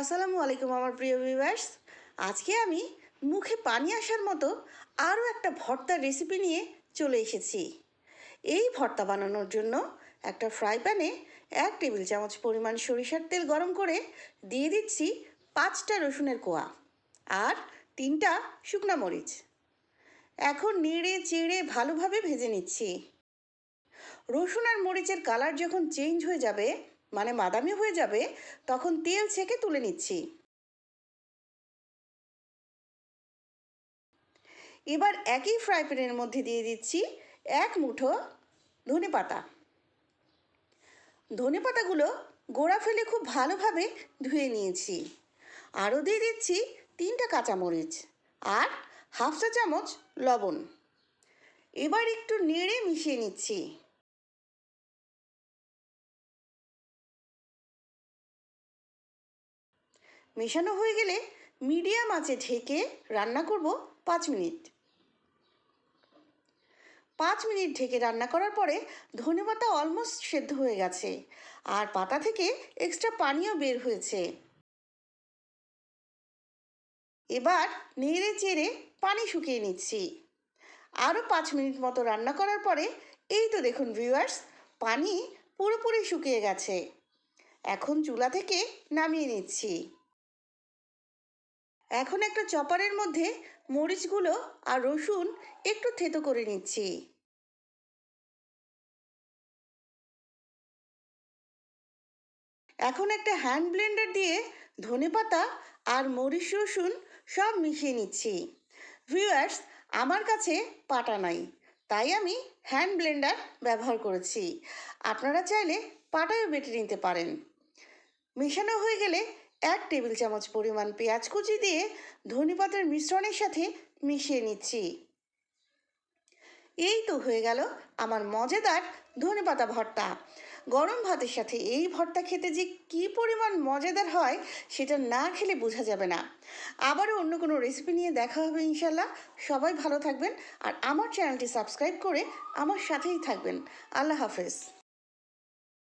আসসালামু আলাইকুম আমার প্রিয় ভিউয়ার্স আজকে আমি মুখে পানি আসার মতো আরও একটা ভর্তার রেসিপি নিয়ে চলে এসেছি। এই ভর্তা বানানোর জন্য একটা ফ্রাই প্যানে এক টেবিল চামচ পরিমাণ সরিষার তেল গরম করে দিয়ে দিচ্ছি পাঁচটা রসুনের কোয়া আর তিনটা শুকনা মরিচ। এখন নেড়ে চেড়ে ভালোভাবে ভেজে নিচ্ছি। রসুন আর মরিচের কালার যখন চেঞ্জ হয়ে যাবে মানে বাদামি হয়ে যাবে, তখন তেল ছেঁকে তুলে নিচ্ছি। এবার একই ফ্রাই প্যানের মধ্যে দিয়ে দিচ্ছি এক মুঠো ধনে পাতা। ধনে পাতাগুলো গোড়া ফেলে খুব ভালোভাবে ধুয়ে নিয়েছি। আরও দিয়ে দিচ্ছি তিনটা কাঁচামরিচ আর হাফ চা চামচ লবণ। এবার একটু নেড়ে মিশিয়ে নিচ্ছি। মেশানো হয়ে গেলে মিডিয়াম আঁচে ঢেকে রান্না করব পাঁচ মিনিট। পাঁচ মিনিট ঢেকে রান্না করার পরে ধনে পাতা অলমোস্ট সেদ্ধ হয়ে গেছে আর পাতা থেকে এক্সট্রা পানিও বের হয়েছে। এবার নেড়ে চেড়ে পানি শুকিয়ে নিচ্ছি। আরও পাঁচ মিনিট মতো রান্না করার পরে এই তো দেখুন ভিউয়ার্স পানি পুরোপুরি শুকিয়ে গেছে। এখন চুলা থেকে নামিয়ে নিচ্ছি। এখন একটা চপারের মধ্যে মরিচগুলো আর রসুন একটু থেতো করে নিচ্ছি। এখন একটা হ্যান্ড ব্লেন্ডার দিয়ে ধনেপাতা আর মরিচ রসুন সব মিশিয়ে নিচ্ছি। ভিউয়ার্স, আমার কাছে পাটা নাই, তাই আমি হ্যান্ড ব্লেন্ডার ব্যবহার করেছি। আপনারা চাইলে পাটায়ও বেটে নিতে পারেন। মেশানো হয়ে গেলে এক টেবিল চামচ পরিমাণ পেঁয়াজ কুচি দিয়ে ধনে পাতার মিশ্রণের সাথে মিশিয়ে নিচ্ছি। এই তো হয়ে গেল আমার মজাদার ধনেপাতা ভর্তা। গরম ভাতের সাথে এই ভর্তা খেতে যে কী পরিমাণ মজাদার হয় সেটা না খেলে বোঝা যাবে না। আবারও অন্য কোনো রেসিপি নিয়ে দেখা হবে ইনশাল্লাহ সবাই ভালো থাকবেন আর আমার চ্যানেলটি সাবস্ক্রাইব করে আমার সাথেই থাকবেন। আল্লাহ হাফেজ।